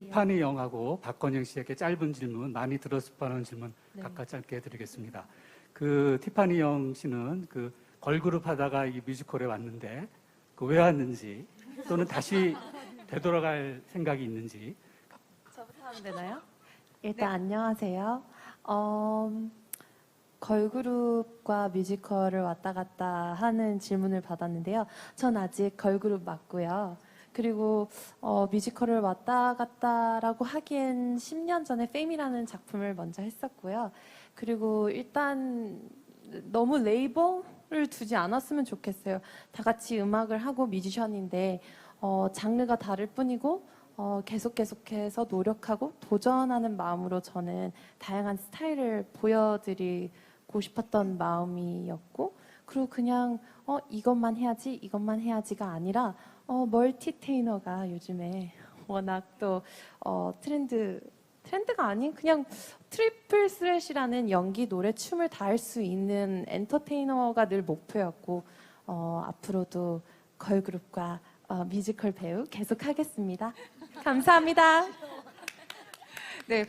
티파니 영하고 박건영 씨에게 짧은 질문, 많이 들었을 뻔한 질문 네. 각각 짧게 해드리겠습니다. 그 티파니 영 씨는 그 걸그룹 하다가 이 뮤지컬에 왔는데 그 왜 왔는지 또는 다시 되돌아갈 생각이 있는지 저부터 하면 되나요? 네. 일단 안녕하세요. 어, 걸그룹과 뮤지컬을 왔다 갔다 하는 질문을 받았는데요. 전 아직 걸그룹 맞고요. 그리고 어, 뮤지컬을 왔다 갔다라고 하기엔 10년 전에 페임이라는 작품을 먼저 했었고요. 그리고 일단 너무 레이블을 두지 않았으면 좋겠어요. 다 같이 음악을 하고 뮤지션인데 어, 장르가 다를 뿐이고 어, 계속 계속해서 노력하고 도전하는 마음으로 저는 다양한 스타일을 보여드리고 싶었던 마음이었고 그리고 그냥 어, 이것만 해야지 이것만 해야지가 아니라 어, 멀티테이너가 요즘에 워낙 또 어, 트렌드 트렌드가 아닌 그냥 트리플 스렛이라는 연기 노래 춤을 다 할 수 있는 엔터테이너가 늘 목표였고 어, 앞으로도 걸그룹과 어, 뮤지컬 배우 계속하겠습니다. 감사합니다. 네,